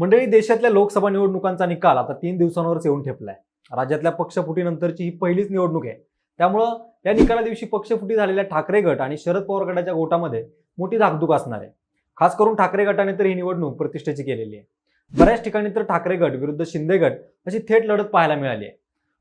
मंडळी देशातल्या लोकसभा निवडणुकांचा निकाल आता तीन दिवसांवरच येऊन ठेपलाय. राज्यातल्या पक्षफुटीनंतरची ही पहिलीच निवडणूक आहे. त्यामुळं या निकाला दिवशी पक्षफुटी झालेल्या ठाकरे गट आणि शरद पवार गटाच्या गोटामध्ये मोठी धाकधूक असणार आहे. खास करून ठाकरे गटाने तर ही निवडणूक प्रतिष्ठेची केलेली आहे. बऱ्याच ठिकाणी तर ठाकरे गट विरुद्ध शिंदे गट अशी थेट लढत पाहायला मिळाली आहे.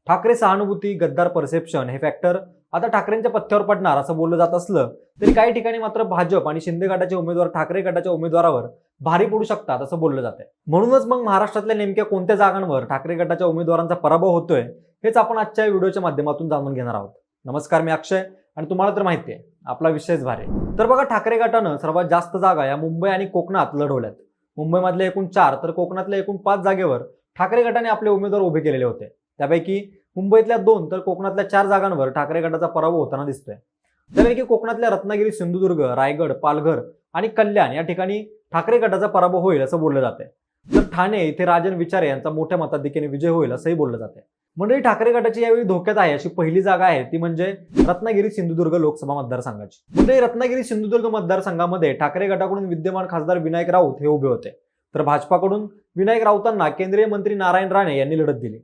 ठाकरे सहानुभूती गद्दार परसेप्शन हे फॅक्टर आता ठाकरेंच्या पथ्यावर पडणार असं बोललं जात असलं तरी काही ठिकाणी मात्र भाजप आणि शिंदे गटाचे उमेदवार ठाकरे गटाच्या उमेदवारावर भारी पडू शकतात असं बोललं जात आहे म्हणूनच मग महाराष्ट्रातल्या नेमक्या कोणत्या जागांवर ठाकरे गटाच्या उमेदवारांचा पराभव होतोय हेच आपण आजच्या व्हिडिओच्या माध्यमातून जाणून घेणार आहोत. नमस्कार मी अक्षय आणि तुम्हाला तर माहिती आहे आपला विषयच भारी आहे. तर बघा ठाकरे गटानं सर्वात जास्त जागा या मुंबई आणि कोकणात लढवल्यात. मुंबईमधल्या एकूण चार तर कोकणातल्या एकूण पाच जागेवर ठाकरे गटाने आपले उमेदवार उभे केलेले होते. त्यापैकी मुंबईतल्या दोन तर कोकणातल्या चार जागांवर ठाकरे गटाचा पराभव होताना दिसतोय. त्यापैकी कोकणातल्या रत्नागिरी सिंधुदुर्ग रायगड पालघर आणि कल्याण या ठिकाणी ठाकरे गटाचा पराभव होईल असं बोललं जाते तर ठाणे इथे राजन विचारे यांचा मोठ्या मताधिकेने विजय होईल असंही बोललं जाते मंडळी ठाकरे गटाची यावेळी धोक्यात आहे अशी पहिली जागा आहे ती म्हणजे रत्नागिरी सिंधुदुर्ग लोकसभा मतदारसंघाची. मंडळी रत्नागिरी सिंधुदुर्ग मतदारसंघामध्ये ठाकरे गटाकडून विद्यमान खासदार विनायक राऊत हे उभे होते. तर भाजपाकडून विनायक राऊतांना केंद्रीय मंत्री नारायण राणे यांनी लढत दिली.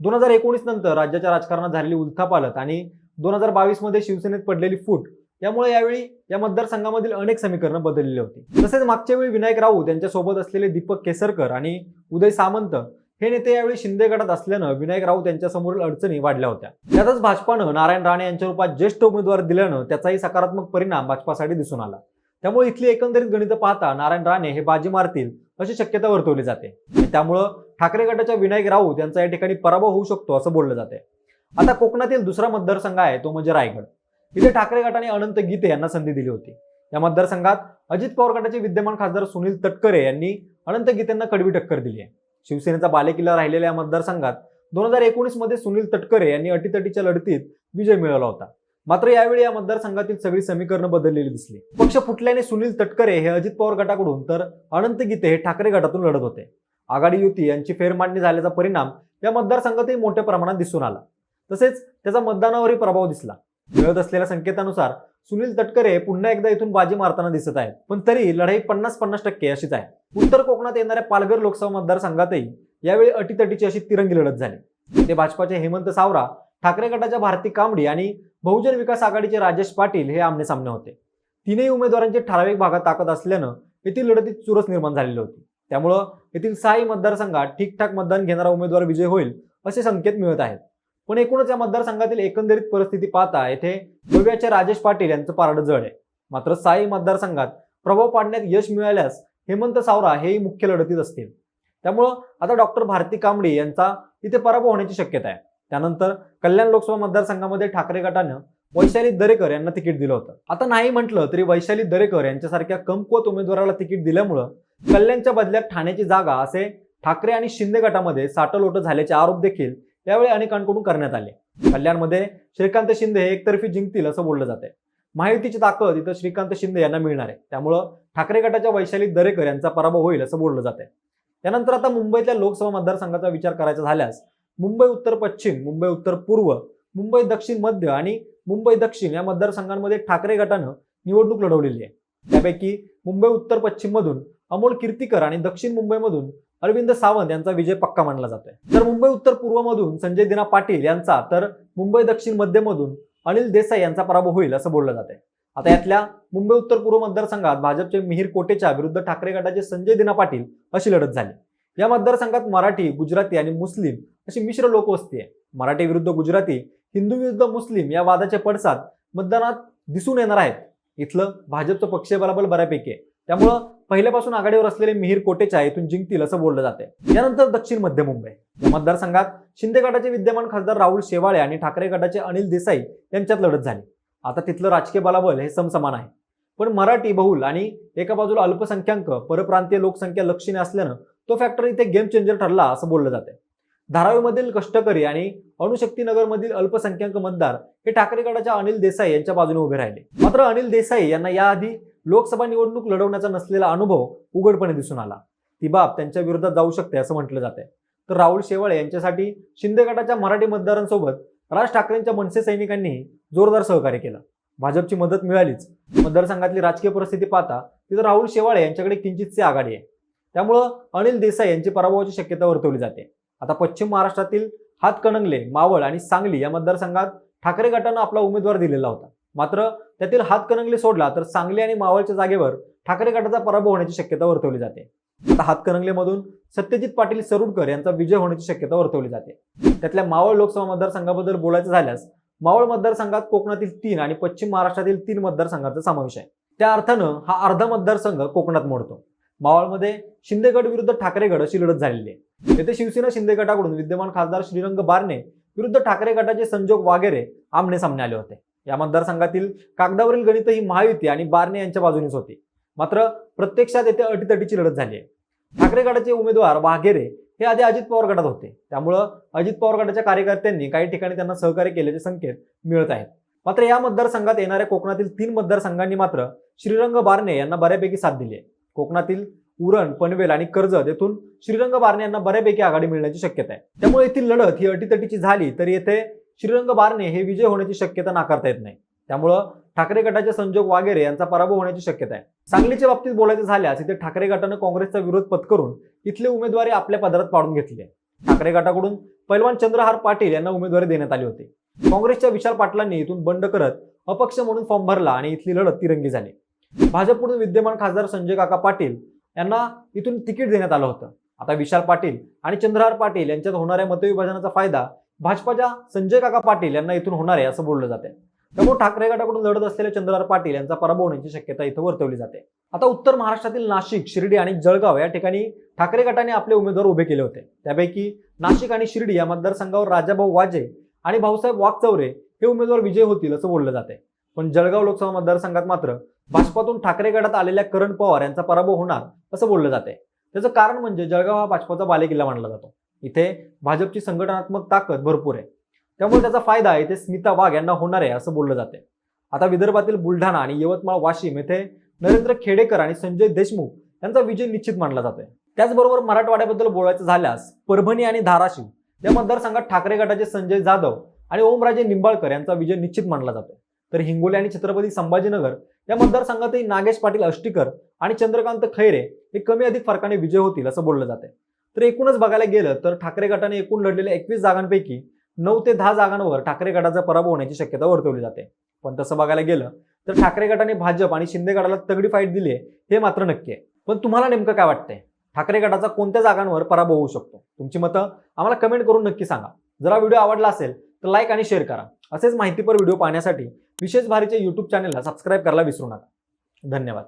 दोन हजार एकोणीस नंतर राज्याच्या राजकारणात झालेली उलथापालत आणि दोन हजार बावीसमध्ये शिवसेनेत पडलेली फूट यामुळे यावेळी या मतदारसंघामधील अनेक समीकरणं बदललेली होती. तसेच मागच्या वेळी विनायक राऊत यांच्यासोबत असलेले दीपक केसरकर आणि उदय सामंत हे नेते यावेळी शिंदे गटात असल्यानं विनायक राऊत यांच्यासमोरील अडचणी वाढल्या होत्या. त्यातच भाजपानं नारायण राणे यांच्या रूपात ज्येष्ठ उमेदवार दिल्यानं त्याचाही सकारात्मक परिणाम भाजपासाठी दिसून आला. त्यामुळे इथली एकंदरीत गणितं पाहता नारायण राणे हे बाजी मारतील अशी शक्यता वर्तवली जाते. त्यामुळं ठाकरे गटाच्या विनायक राऊत यांचा या ठिकाणी पराभव होऊ शकतो असं बोललं जाते आता कोकणातील दुसरा मतदारसंघ आहे तो म्हणजे रायगड. इथे ठाकरे गटाने अनंत गीते यांना संधी दिली होती. या मतदारसंघात अजित पवार गटाचे विद्यमान खासदार सुनील तटकरे यांनी अनंत गीतेंना कडवी टक्कर दिली आहे. शिवसेनेचा बालेकिल्ला राहिलेल्या या मतदारसंघात दोन हजार एकोणीसमध्ये सुनील तटकरे यांनी अटीतटीच्या लढतीत विजय मिळवला होता. मात्र यावेळी या मतदारसंघातील सगळी समीकरणं बदललेली दिसली. पक्ष फुटल्याने सुनील तटकरे हे अजित पवार गटाकडून तर अनंत गीते हे ठाकरे गटातून लढत होते. आघाडी युती यांची फेरमांडणी झाल्याचा परिणाम या मतदारसंघातही मोठ्या प्रमाणात दिसून आला. तसेच त्याचा मतदानावरही प्रभाव दिसला. मिळत असलेल्या संकेतानुसार सुनील तटकरे पुन्हा एकदा इथून बाजी मारताना दिसत आहेत. पण तरी लढाई पन्नास पन्नास टक्के अशीच आहे. उत्तर कोकणात येणाऱ्या पालघर लोकसभा मतदारसंघातही यावेळी अटीतटीची अशी तिरंगी लढत झाली. ते भाजपाचे हेमंत सावरा ठाकरे गटाच्या भारती कांबडी आणि बहुजन विकास आघाडीचे राजेश पाटील हे आमने सामने होते. तीनही उमेदवारांची ठराविक भागात ताकद असल्यानं येथील लढतीत चुरस निर्माण झालेली होती. त्यामुळं येथील सहाही मतदारसंघात ठीकठाक मतदान घेणारा उमेदवार विजय होईल असे संकेत मिळत आहेत. पण एकूणच या मतदारसंघातील एकंदरीत परिस्थिती पाहता येथे गोव्याचे राजेश पाटील यांचं पारडं जड आहे. मात्र साई मतदारसंघात प्रभाव पाडण्यात यश मिळाल्यास हेमंत सावरा हेही मुख्य लढतीत असतील. त्यामुळं आता डॉक्टर भारती कांबळे यांचा इथे पराभव होण्याची शक्यता आहे. त्यानंतर कल्याण लोकसभा मतदारसंघामध्ये ठाकरे गटानं वैशाली दरेकर यांना तिकीट दिलं होतं. आता नाही म्हटलं तरी वैशाली दरेकर यांच्यासारख्या कमकुवत उमेदवाराला तिकीट दिल्यामुळं कल्याणच्या बदल्यात ठाण्याची जागा असे ठाकरे आणि शिंदे गटामध्ये साटलोट झाल्याचे आरोप देखील यावेळी अनेकांकडून करण्यात आले. कल्याणमध्ये श्रीकांत शिंदे हे एकतर्फी जिंकतील असं बोललं जाते माहितीची ताकद इथं श्रीकांत शिंदे यांना मिळणार आहे. त्यामुळं ठाकरे गटाच्या वैशाली दरेकर यांचा पराभव होईल असं बोललं जाते त्यानंतर आता मुंबईतल्या लोकसभा मतदारसंघाचा विचार करायचा झाल्यास मुंबई उत्तर पश्चिम मुंबई उत्तर पूर्व मुंबई दक्षिण मध्य आणि मुंबई दक्षिण या मतदारसंघांमध्ये ठाकरे गटानं निवडणूक लढवलेली आहे. त्यापैकी मुंबई उत्तर पश्चिम मधून अमोल कीर्तीकर आणि दक्षिण मुंबईमधून अरविंद सावंत यांचा विजय पक्का मानला जातोय. तर मुंबई उत्तर पूर्वमधून संजय दिना पाटील यांचा तर मुंबई दक्षिण मध्यमधून अनिल देसाई यांचा पराभव होईल असं बोललं जाते आता यातल्या मुंबई उत्तर पूर्व मतदारसंघात भाजपचे मिहीर कोटेच्या विरुद्ध ठाकरे गटाचे संजय दिना पाटील अशी लढत झाली. या मतदारसंघात मराठी गुजराती आणि मुस्लिम अशी मिश्र लोकवस्ती आहे. मराठी विरुद्ध गुजराती हिंदू विरुद्ध मुस्लिम या वादाचे पडसाद मतदानात दिसून येणार आहेत. इथलं भाजपचं पक्षीय बलाबल बऱ्यापैकी आहे. त्यामुळं पहिल्यापासून आघाडीवर असलेले मिहीर कोटेच्या इथून जिंकतील असं बोललं जाते यानंतर दक्षिण मध्य मुंबई. या मतदारसंघात शिंदे गटाचे विद्यमान खासदार राहुल शेवाळे आणि ठाकरे गटाचे अनिल देसाई यांच्यात लढत झाली. आता तिथलं राजकीय बलाबल हे समसमान आहे. पण मराठी बहुल आणि एका बाजूला अल्पसंख्याक परप्रांतीय लोकसंख्या लक्षणे असल्यानं तो फॅक्टर इथे गेम चेंजर ठरला असं बोललं जाते धारावीमधील कष्टकरी आणि अणुशक्तीनगरमधील अल्पसंख्याक मतदार हे ठाकरे गटाच्या अनिल देसाई यांच्या बाजूने उभे राहिले. मात्र अनिल देसाई यांना याआधी लोकसभा निवडणूक लढवण्याचा नसलेला अनुभव उघडपणे दिसून आला. ती बाब त्यांच्या विरोधात जाऊ शकते असं म्हटलं जाते तर राहुल शेवाळे यांच्यासाठी शिंदे गटाच्या मराठी मतदारांसोबत राज ठाकरेंच्या मनसे सैनिकांनी जोरदार सहकार्य केलं. भाजपची मदत मिळालीच. मतदारसंघातली राजकीय परिस्थिती पाहता तिथं राहुल शेवाळे यांच्याकडे किंचितची आघाडी आहे. त्यामुळं अनिल देसाई यांची पराभवाची शक्यता वर्तवली जाते. आता पश्चिम महाराष्ट्रातील हातकणंगले मावळ आणि सांगली या मतदारसंघात ठाकरे गटानं आपला उमेदवार दिलेला होता. मात्र त्यातील हातकणंगले सोडला तर सांगली आणि मावळच्या जागेवर ठाकरे गटाचा पराभव होण्याची शक्यता वर्तवली जाते. आता हातकणंगलेमधून सत्यजित पाटील सरुडकर यांचा विजय होण्याची शक्यता वर्तवली जाते. त्यातल्या मावळ लोकसभा मतदारसंघाबद्दल बोलायचं झाल्यास मावळ मतदारसंघात कोकणातील तीन आणि पश्चिम महाराष्ट्रातील तीन मतदारसंघाचा समावेश आहे. त्या अर्थानं हा अर्धा मतदारसंघ कोकणात मोडतो. मावळमध्ये शिंदे गट विरुद्ध ठाकरे गट अशी लढत झालेली आहे. येथे शिवसेना शिंदे गटाकडून विद्यमान खासदार श्रीरंग बारणे विरुद्ध ठाकरे गटाचे संजोग वागेरे आमने सामने आले होते. या मतदारसंघातील कागदावरील गणित ही महायुती आणि बारणे यांच्या बाजूनेच होती. मात्र प्रत्यक्षात येथे अटीतटीची लढत झाली आहे. ठाकरे गटाचे उमेदवार वाघेरे हे आधी अजित पवार गटात होते. त्यामुळं अजित पवार गटाच्या कार्यकर्त्यांनी काही ठिकाणी त्यांना सहकार्य केल्याचे संकेत मिळत आहेत. मात्र या मतदारसंघात येणाऱ्या कोकणातील तीन मतदारसंघांनी मात्र श्रीरंग बारणे यांना बऱ्यापैकी साथ दिली आहे. कोकणातील उरण पनवेल आणि कर्जत येथून श्रीरंग बारणे यांना बऱ्यापैकी आघाडी मिळण्याची शक्यता आहे. त्यामुळे येथील लढत ही अटीतटीची झाली तर येथे श्रीरंग बारणे हे विजय होण्याची शक्यता नाकारता येत नाही. त्यामुळं ठाकरे गटाचे संजोग वागेरे यांचा पराभव होण्याची शक्यता आहे. सांगलीच्या बाबतीत बोलायचं झाल्यास इथे ठाकरे गटानं काँग्रेसचा विरोध पत्करून इथले उमेदवारी आपल्या पदरात पाडून घेतली. आहे ठाकरे गटाकडून पैलवान चंद्रहार पाटील यांना उमेदवारी देण्यात आली होती. काँग्रेसच्या विशाल पाटलांनी इथून बंड करत अपक्ष म्हणून फॉर्म भरला आणि इथली लढत तिरंगी झाली. भाजपकडून विद्यमान खासदार संजय काका पाटील यांना इथून तिकीट देण्यात आलं होतं. आता विशाल पाटील आणि चंद्रहार पाटील यांच्यात होणाऱ्या मतविभाजनाचा फायदा भाजपाच्या संजय काका पाटील यांना इथून होणार आहे असं बोललं जाते त्यामुळे ठाकरे गटाकडून लढत असलेले चंद्रहार पाटील यांचा पराभव होण्याची शक्यता इथं वर्तवली जाते. आता उत्तर महाराष्ट्रातील नाशिक शिर्डी आणि जळगाव या ठिकाणी ठाकरे गटाने आपले उमेदवार उभे केले होते. त्यापैकी नाशिक आणि शिर्डी या मतदारसंघावर राजाभाऊ वाजे आणि भाऊसाहेब वागचौरे हे उमेदवार विजय होतील असं बोललं जाते पण जळगाव लोकसभा मतदारसंघात मात्र भाजपातून ठाकरे गटात आलेल्या करण पवार यांचा पराभव होणार असं बोललं जाते त्याचं कारण म्हणजे जळगाव हा भाजपाचा बालेकिल्ला मानला जातो. इथे भाजपची संघटनात्मक ताकद भरपूर आहे. त्यामुळे त्याचा फायदा इथे स्मिता वाघ यांना होणार आहे असं बोललं जाते आता विदर्भातील बुलढाणा आणि यवतमाळ वाशिम येथे नरेंद्र खेडेकर आणि संजय देशमुख यांचा विजय निश्चित मानला जातोय. त्याचबरोबर मराठवाड्याबद्दल बोलायचं झाल्यास परभणी आणि धाराशिव या मतदारसंघात ठाकरे गटाचे संजय जाधव आणि ओमराजे निंबाळकर यांचा विजय निश्चित मानला जातोय. तर हिंगोली आणि छत्रपती संभाजीनगर या मतदारसंघातही नागेश पाटील अष्टीकर आणि चंद्रकांत खैरे हे कमी अधिक फरकाने विजय होतील असं बोललं जाते तर एकूणच बघायला गेलं तर ठाकरे गटाने एकूण लढलेल्या एकवीस जागांपैकी नऊ ते दहा जागांवर ठाकरे गटाचा पराभव होण्याची शक्यता वर्तवली जाते. पण तसं बघायला गेलं तर ठाकरे गटाने भाजप आणि शिंदे गटाला तगडी फाईट दिली आहे हे मात्र नक्की आहे. पण तुम्हाला नेमकं काय वाटतंय? ठाकरे गटाचा कोणत्या जागांवर पराभव होऊ शकतो? तुमची मतं आम्हाला कमेंट करून नक्की सांगा. जर हा व्हिडिओ आवडला असेल तर लाईक आणि शेअर करा. असेच माहितीपर व्हिडिओ पाहण्यासाठी विशेष भारीच्या यूट्यूब चॅनलला सबस्क्राईब करायला विसरू नका. धन्यवाद.